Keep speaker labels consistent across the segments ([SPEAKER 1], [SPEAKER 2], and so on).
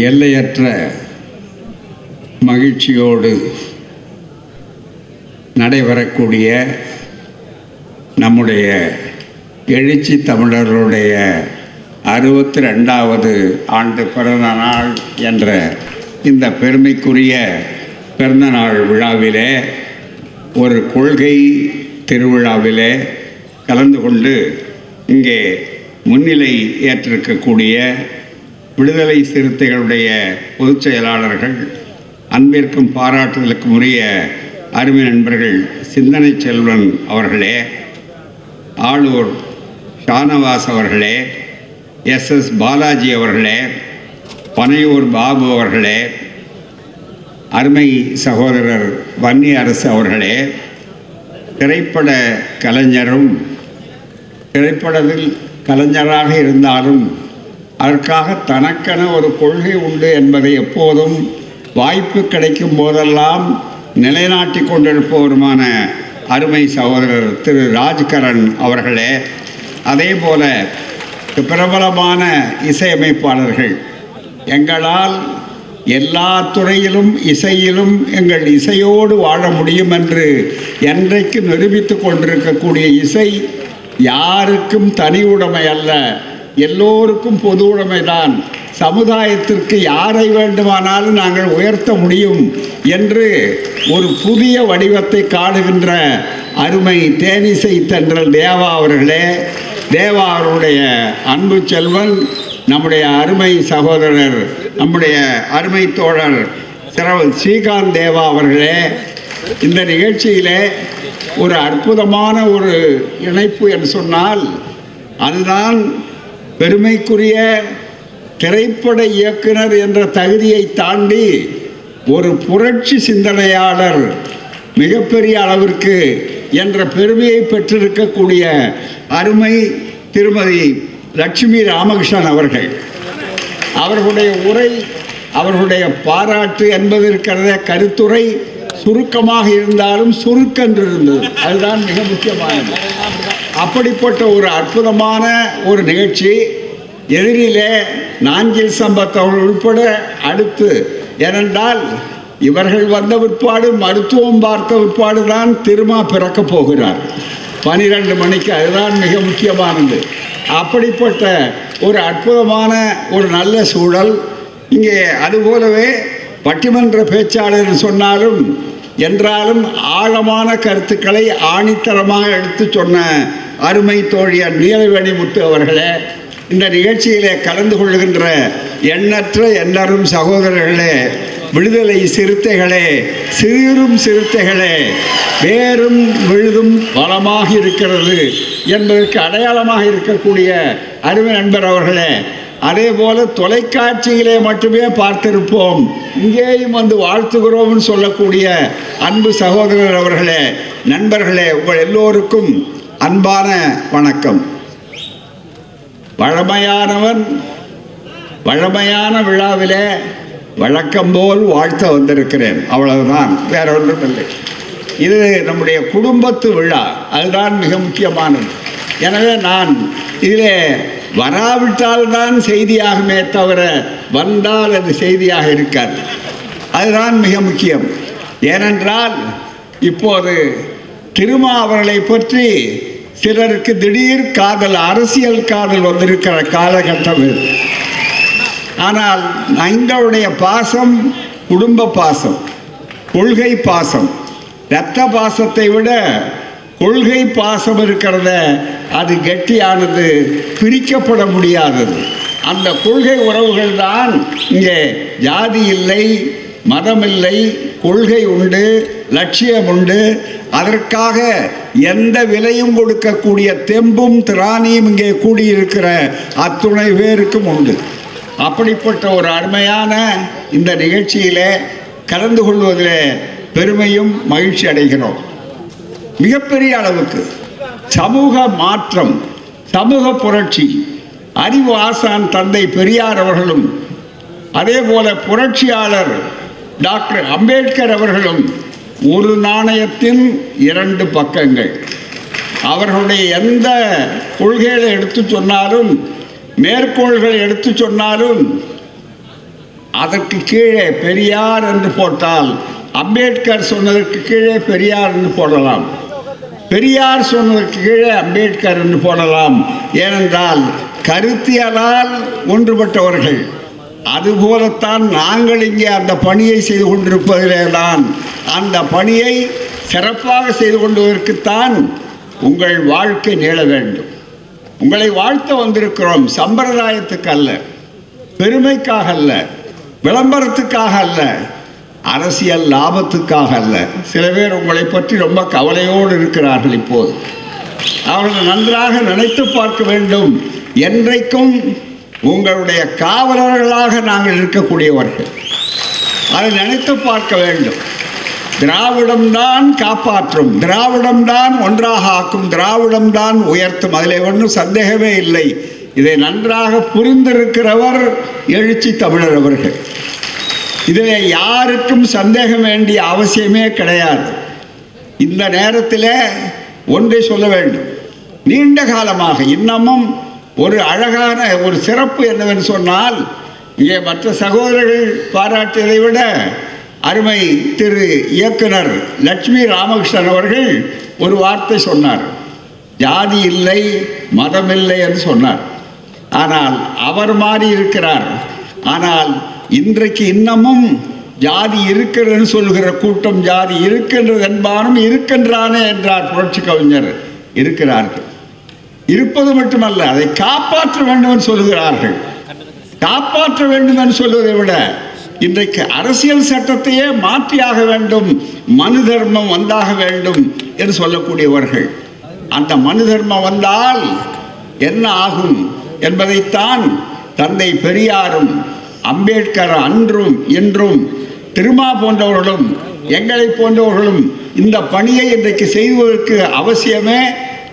[SPEAKER 1] எல்லையற்ற மகிழ்ச்சியோடு நடைபெறக்கூடிய நம்முடைய எழுச்சி தமிழர்களுடைய அறுபத்தி ரெண்டாவது ஆண்டு பிறந்த நாள் என்ற இந்த பெருமைக்குரிய பிறந்த நாள் விழாவிலே ஒரு கொள்கை திருவிழாவிலே கலந்து கொண்டு இங்கே முன்னிலை ஏற்றிருக்கக்கூடிய விடுதலை சிறுத்தைகளுடைய பொதுச் செயலாளர்கள் அன்பிற்கும் பாராட்டுதலுக்கும் உரிய அருமை நண்பர்கள் சிந்தனை செல்வன் அவர்களே ஆளூர் ஷானவாஸ் அவர்களே எஸ். எஸ். பாலாஜி அவர்களே பனையூர் பாபு அவர்களே அருமை சகோதரர் வன்னி அரசு அவர்களே திரைப்பட கலைஞரும் திரைப்படத்தில் கலைஞராக இருந்தாலும் அதற்காக தனக்கென ஒரு கொள்கை உண்டு என்பதை எப்போதும் வாய்ப்பு கிடைக்கும் போதெல்லாம் நிலைநாட்டி கொண்டிருப்பவருமான அருமை சகோதரர் திரு ராஜ்கரன் அவர்களே. அதே போல பிரபலமான இசையமைப்பாளர்கள். எங்களால் எல்லா துறையிலும் இசையிலும் எங்கள் இசையோடு வாழ முடியும் என்று என்றைக்கு நிரூபித்து கொண்டிருக்கக்கூடிய இசை யாருக்கும் தனி உடைமை அல்ல. எல்லோருக்கும் பொது உடைமைதான். சமுதாயத்திற்கு யாரை வேண்டுமானாலும் நாங்கள் உயர்த்த முடியும் என்று ஒரு புதிய வடிவத்தை காடுகின்ற அருமை தேனிசை தென்றல் தேவா அவர்களே தேவா அவருடைய அன்பு செல்வன் நம்முடைய அருமை சகோதரர் நம்முடைய அருமை தோழர் சிரவல் ஸ்ரீகாந்த் தேவா அவர்களே இந்த நிகழ்ச்சியிலே ஒரு அற்புதமான ஒரு இணைப்பு என்று சொன்னால் அதுதான் பெருமைக்குரிய திரைப்பட இயக்குனர் என்ற தகுதியை தாண்டி ஒரு புரட்சி சிந்தனையாளர் மிகப்பெரிய அளவிற்கு என்ற பெருமையை பெற்றிருக்கக்கூடிய அருமை திருமதி லட்சுமி ராமகிருஷ்ணன் அவர்கள். அவர்களுடைய உரை அவர்களுடைய பாராட்டு என்பது இருக்கிறத கருத்துரை சுருக்கமாக இருந்தாலும் சுருக்கென்று இருந்தது. அதுதான் மிக முக்கியமானது. அப்படிப்பட்ட ஒரு அற்புதமான ஒரு நிகழ்ச்சி. எதிரிலே நாஞ்சில் சம்பத் அவர்கள் உட்பட அடுத்து ஏனென்றால் இவர்கள் வந்த விற்பாடு மருத்துவம் பார்த்த விற்பாடு தான் திருமா பிறக்கப் போகிறார். பனிரெண்டு மணிக்கு அதுதான் மிக முக்கியமானது. அப்படிப்பட்ட ஒரு அற்புதமான ஒரு நல்ல சூழல். இங்கே அதுபோலவே பட்டிமன்ற பேச்சாளர் சொன்னாலும் என்றாலும் ஆழமான கருத்துக்களை ஆணித்தரமாக எடுத்து சொன்ன அருமை தோழியர் நீலவேணி முத்து அவர்களே இந்த நிகழ்ச்சியிலே கலந்து கொள்கின்ற எண்ணற்ற எண்ணரும் சகோதரர்களே விடுதலை சிறுத்தைகளே சிறும் சிறுத்தைகளே வேறும் விழுதும் வளமாக இருக்கிறது என்பதற்கு அடையாளமாக இருக்கக்கூடிய அருமை நண்பர் அவர்களே அதே போல தொலைக்காட்சியிலே மட்டுமே பார்த்திருப்போம். இங்கேயும் வந்து வாழ்த்துகிறோம்னு சொல்லக்கூடிய அன்பு சகோதரர் அவர்களே நண்பர்களே உங்கள் எல்லோருக்கும் அன்பான வணக்கம். வழமையானவன் வழமையான விழாவிலே வழக்கம் போல் வாழ்த்த வந்திருக்கிறேன். அவ்வளவுதான் வேற ஒன்றும் இல்லை இது நம்முடைய குடும்பத்து விழா அதுதான் மிக முக்கியமானது. எனவே நான் இதிலே வராவிட்டால் தான் செய்தியாகுமே தவிர வந்தால் அது செய்தியாக இருக்காது. அதுதான் மிக முக்கியம். ஏனென்றால் இப்போது திருமா அவர்களை பற்றி சிலருக்கு திடீர் காதல் அரசியல் காதல் வந்திருக்கிற காலகட்டம் இது. ஆனால் எங்களுடைய பாசம் குடும்ப பாசம் கொள்கை பாசம். இரத்த பாசத்தை விட கொள்கை பாசம் இருக்கிறத அது கெட்டியானது பிரிக்கப்பட முடியாதது. அந்த கொள்கை உறவுகள் தான் இங்கே ஜாதி இல்லை மதம் இல்லை கொள்கை உண்டு லட்சியம் உண்டு. அதற்காக எந்த விலையும் கொடுக்கக்கூடிய தெம்பும் திராணியும் இங்கே கூடியிருக்கிற அத்துணை பேருக்கும் உண்டு. அப்படிப்பட்ட ஒரு அருமையான இந்த நிகழ்ச்சியில் கலந்து கொள்வதில் பெருமையும் மகிழ்ச்சி அடைகிறோம். மிகப்பெரிய அளவுக்கு சமூக மாற்றம் சமூக புரட்சி அறிவு ஆசான் தந்தை பெரியார் அவர்களும் அதே போல புரட்சியாளர் டாக்டர் அம்பேத்கர் அவர்களும் ஒரு நாணயத்தின் இரண்டு பக்கங்கள். அவர்களுடைய எந்த கொள்கைகளை எடுத்து சொன்னாலும் மேற்கோள்களை எடுத்து சொன்னாலும் அதற்கு கீழே பெரியார் என்று போட்டால் அம்பேத்கர் சொன்னதற்கு கீழே பெரியார் என்று போடலாம். பெரியார் சொன்னதற்கு கீழே அம்பேத்கர் என்று போடலாம். ஏனென்றால் கருத்தியலால் ஒன்றுபட்டவர்கள். அதுபோலத்தான் நாங்கள் இங்கே அந்த பணியை செய்து கொண்டிருப்பதிலே தான் அந்த பணியை சிறப்பாக செய்து கொண்டதற்குத்தான் உங்கள் வாழ்க்கை நீள வேண்டும். உங்களை வாழ்த்த வந்திருக்கிறோம் சம்பிரதாயத்துக்கு அல்ல பெருமைக்காக அல்ல விளம்பரத்துக்காக அல்ல அரசியல் லாபத்துக்காக அல்ல. சில பேர் உங்களை பற்றி ரொம்ப கவலையோடு இருக்கிறார்கள் இப்போது. அவர்கள் நன்றாக நினைத்து பார்க்க வேண்டும். என்றைக்கும் உங்களுடைய காவலர்களாக நாங்கள் இருக்கக்கூடியவர்கள். அதை நினைத்து பார்க்க வேண்டும். திராவிடம்தான் காப்பாற்றும். திராவிடம்தான் ஒன்றாக ஆக்கும். திராவிடம்தான் உயர்த்தும். அதில் ஒன்றும் சந்தேகமே இல்லை. இதை நன்றாக புரிந்திருக்கிறவர் எழுச்சி தமிழர் அவர்கள். இதில் யாருக்கும் சந்தேகம் வேண்டிய அவசியமே கிடையாது. இந்த நேரத்தில் ஒன்றை சொல்ல வேண்டும். நீண்ட காலமாக இன்னமும் ஒரு அழகான ஒரு சிறப்பு என்னவென்று சொன்னால் இங்கே மற்ற சகோதரர்கள் பாராட்டியதை விட அருமை திரு இயக்குனர் லட்சுமி ராமகிருஷ்ணன் அவர்கள் ஒரு வார்த்தை சொன்னார். ஜாதி இல்லை மதம் இல்லை என்று சொன்னார். ஆனால் அவர் மாறி இருக்கிறார். ஆனால் இன்றைக்கு இன்னமும் ஜாதி இருக்கிறதுன்னு சொல்கிற கூட்டம் ஜாதி இருக்கின்றது என்பானும் இருக்கின்றானே என்றார் புரட்சி கவிஞர் இருக்கிறார்கள். இருப்பது மட்டுமல்ல அதை காப்பாற்ற வேண்டும் என்று சொல்லுகிறார்கள். காப்பாற்ற வேண்டும் என்று சொல்வதை விட இன்றைக்கு அரசியல் சட்டத்தையே மாற்றியாக வேண்டும் மனு தர்மம் வந்தாக வேண்டும் என்று சொல்லக்கூடியவர்கள். அந்த மனு தர்மம் வந்தால் என்ன ஆகும் என்பதைத்தான் தந்தை பெரியாரும் அம்பேத்கர் அன்றும் என்றும் திருமா போன்றவர்களும் எங்களை போன்றவர்களும் இந்த பணியை இன்றைக்கு செய்வதற்கு அவசியமே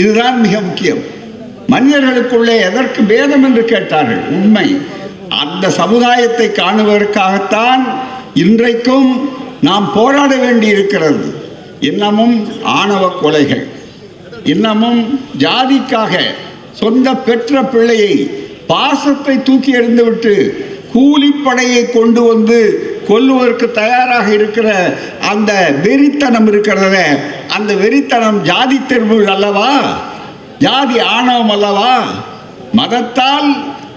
[SPEAKER 1] இதுதான் மிக முக்கியம். மனிதர்களுக்குள்ளே எதற்கு பேதம் என்று கேட்டார்கள்? உண்மை. அந்த சமுதாயத்தை காணுவதற்காகத்தான் இன்றைக்கும் நாம் போராட வேண்டி இருக்கிறது இன்னமும் ஆணவ கொலைகள் இன்னமும் ஜாதிக்காக சொந்த பெற்ற பிள்ளையை பாசத்தை தூக்கி எறிந்துவிட்டு கூலிப்படையை கொண்டு வந்து கொல்லுவதற்கு தயாராக இருக்கிற அந்த வெறித்தனம் இருக்கிறத அந்த வெறித்தனம் ஜாதி தெருவுகள் அல்லவா? ஜாதி ஆணவம் அல்லவா? மதத்தால்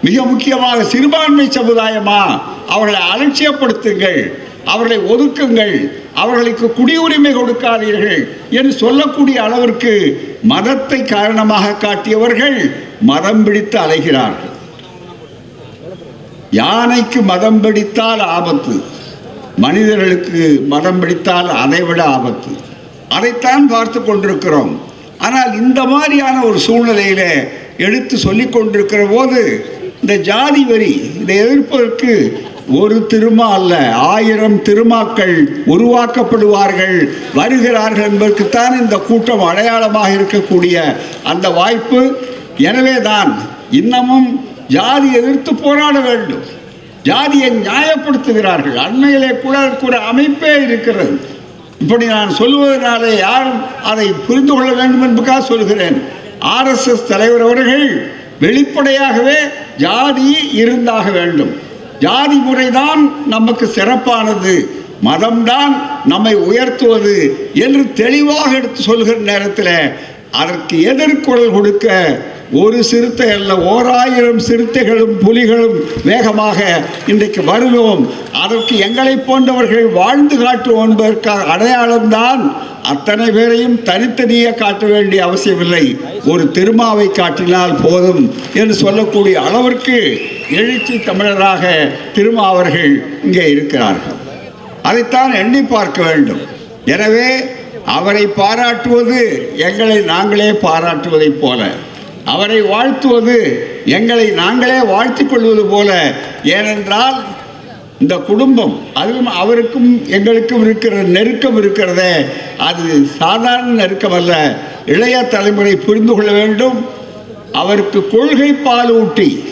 [SPEAKER 1] மிக முக்கியமாக சிறுபான்மை சமுதாயமா? அவர்களை அலட்சியப்படுத்துங்கள் அவர்களை ஒதுக்குங்கள் அவர்களுக்கு குடியுரிமை கொடுக்காதீர்கள் என்று சொல்லக்கூடிய அளவிற்கு மதத்தை காரணமாக காட்டியவர்கள் மதம் பிடித்து அலைகிறார்கள். யானைக்கு மதம் பிடித்தால் ஆபத்து மனிதர்களுக்கு மதம் பிடித்தால் அதைவிட ஆபத்து. அதைத்தான் பார்த்து கொண்டிருக்கிறோம். ஆனால் இந்த மாதிரியான ஒரு சூழ்நிலையில எடுத்து சொல்லி கொண்டிருக்கிற போது இந்த ஜாதி வரி இதை எதிர்ப்பதற்கு ஒரு திருமா அல்ல ஆயிரம் திருமாக்கள் உருவாக்கப்படுவார்கள் வருகிறார்கள் என்பதற்குத்தான் இந்த கூட்டம் அடையாளமாக இருக்கக்கூடிய அந்த வாய்ப்பு. எனவே தான் இன்னமும் ஜாதி எதிர்த்து போராட வேண்டும். ஜாதியை நியாயப்படுத்துகிறார்கள். அண்மையிலே கூட அதற்கு அமைப்பே இருக்கிறது. இப்படி நான் சொல்வதனாலே யாரும் அதை புரிந்து கொள்ள வேண்டும் என்பதாக சொல்கிறேன். ஆர்எஸ்எஸ் தலைவர் அவர்கள் வெளிப்படையாகவே ஜாதி இருந்தாக வேண்டும். ஜாதி முறைதான் நமக்கு சிறப்பானது. மதம்தான் நம்மை உயர்த்துவது என்று தெளிவாக எடுத்து சொல்கிற நேரத்தில் அதற்கு எதிர்குரல் கொடுக்க ஒரு சிறுத்தை அல்ல ஓராயிரம் சிறுத்தைகளும் புலிகளும் வேகமாக இன்றைக்கு வருவோம் அதற்கு எங்களை போன்றவர்கள் வாழ்ந்து காட்டுவோம் என்பதற்காக அடையாளம்தான் அத்தனை பேரையும் தனித்தனியே காட்ட வேண்டிய அவசியமில்லை. ஒரு திருமாவை காட்டினால் போதும் என்று சொல்லக்கூடிய அளவிற்கு எழுச்சி தமிழராக திருமா அவர்கள் இங்கே இருக்கிறார்கள். அதைத்தான் எண்ணி பார்க்க வேண்டும். எனவே அவரை பாராட்டுவது எங்களை நாங்களே பாராட்டுவதைப் போல. அவரை வாழ்த்துவது எங்களை நாங்களே வாழ்த்திக் கொள்வது போல. ஏனென்றால் இந்த குடும்பம் அதுவும் அவருக்கும் எங்களுக்கும் இருக்கிற நெருக்கம் இருக்கிறதே. அது சாதாரண நெருக்கம் அல்ல. இளைய தலைமுறை புரிந்து கொள்ள வேண்டும். அவருக்கு கொள்கை பாலூட்டி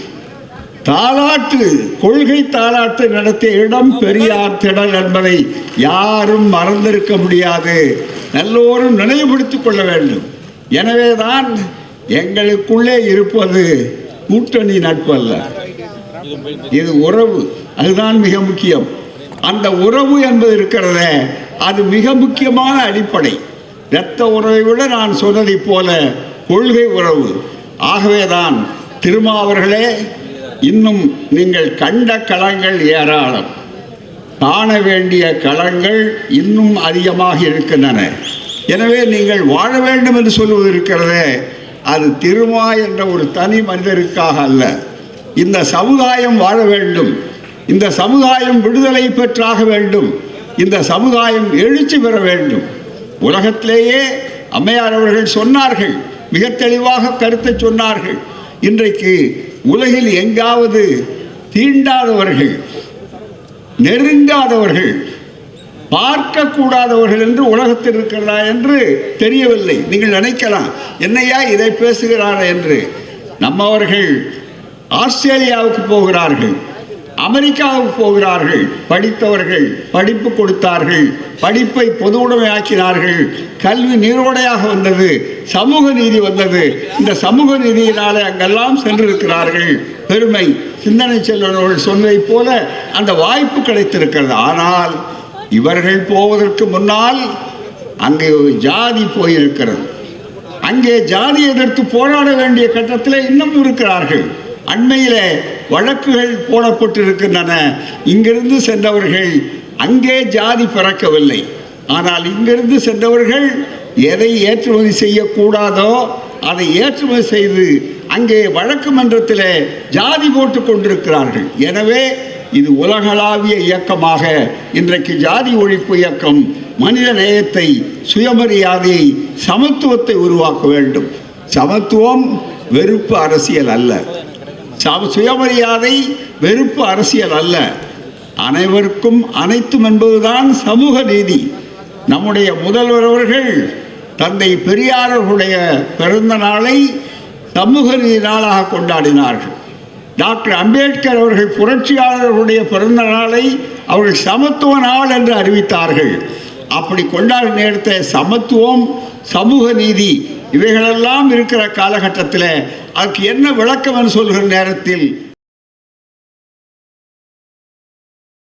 [SPEAKER 1] தாலாட்டு கொள்கை தாலாட்டு நடத்திய இடம் பெரியார் திடல் என்பதை யாரும் மறந்திருக்க முடியாது. நல்லோரும் நினைவுபடுத்திக் கொள்ள வேண்டும். எனவேதான் எங்களுக்குள்ளே இருப்பது கூட்டணி நட்பு அல்ல. இது உறவு. அதுதான் மிக முக்கியம். அந்த உறவு என்பது இருக்கிறதே அது மிக முக்கியமான அடிப்படை. இரத்த உறவை விட நான் சொன்னதைப் போல கொள்கை உறவு. ஆகவேதான் திருமாவர்களே இன்னும் நீங்கள் கண்ட களங்கள் ஏராளம். காண வேண்டிய களங்கள் இன்னும் அதிகமாக இருக்கின்றன. எனவே நீங்கள் வாழ வேண்டும் என்று சொல்வது இருக்கிறதே அது திருமா என்ற ஒரு தனி மனிதருக்காக அல்ல. இந்த சமுதாயம் வாழ வேண்டும். இந்த சமுதாயம் விடுதலை பெற்றாக வேண்டும். இந்த சமுதாயம் எழுச்சி பெற வேண்டும். உலகத்திலேயே அம்மையார் அவர்கள் சொன்னார்கள். மிக தெளிவாக கருத்தை சொன்னார்கள். இன்றைக்கு உலகில் எங்காவது தீண்டாதவர்கள் நெருங்காதவர்கள் பார்க்கக்கூடாதவர்கள் என்று உலகத்தில் இருக்கிறதா என்று தெரியவில்லை. நீங்கள் நினைக்கலாம் என்னையா இதை பேசுகிறாரா என்று. நம்மவர்கள் ஆஸ்திரேலியாவுக்கு போகிறார்கள் அமெரிக்காவுக்கு போகிறார்கள் படித்தவர்கள் படிப்பு கொடுத்தார்கள் படிப்பை பொது உடைமையாக்கினார்கள் கல்வி நீரோடையாக வந்தது சமூக நீதி வந்தது. இந்த சமூக நீதியினாலே அங்கெல்லாம் சென்றிருக்கிறார்கள். பெருமை சிந்தனை செல்வர்கள் சொன்னதைப் போல அந்த வாய்ப்பு கிடைத்திருக்கிறது. ஆனால் இவர்கள் போவதற்கு முன்னால் அங்கே ஒரு ஜாதி போயிருக்கிறது. அங்கே ஜாதி எதிர்த்து போராட வேண்டிய கட்டத்தில் இன்னும் இருக்கிறார்கள். அண்மையிலே வழக்குகள் போடப்பட்டிருக்கின்றன. இங்கிருந்து சென்றவர்கள் அங்கே ஜாதி பிறக்கவில்லை. ஆனால் இங்கிருந்து சென்றவர்கள் எதை ஏற்றுமதி செய்யக்கூடாதோ அதை ஏற்றுமதி செய்து அங்கே வழக்கு மன்றத்தில் ஜாதி போட்டு கொண்டிருக்கிறார்கள். எனவே இது உலகளாவிய இயக்கமாக இன்றைக்கு ஜாதி ஒழிப்பு இயக்கம் மனித நேயத்தை சுயமரியாதையை சமத்துவத்தை உருவாக்க வேண்டும். சமத்துவம் வெறுப்பு அரசியல் அல்ல. சம சுயமரியாதை வெறுப்பு அரசியல் அல்ல. அனைவருக்கும் அனைத்தும் என்பதுதான் சமூக நீதி. நம்முடைய முதல்வர் அவர்கள் தந்தை பெரியாரர்களுடைய பிறந்த நாளை சமூக நீதி நாளாக கொண்டாடினார்கள். டாக்டர் அம்பேத்கர் அவர்கள் புரட்சியாளர்களுடைய பிறந்த நாளை அவர்கள் சமத்துவ நாள் என்று அறிவித்தார்கள். அப்படி கொண்டாடும் நேரத்தை சமத்துவம் சமூக நீதி இவைகளெல்லாம் இருக்கிற காலகட்டத்தில் அதுக்கு என்ன விளக்கம் என்று சொல்கிற நேரத்தில்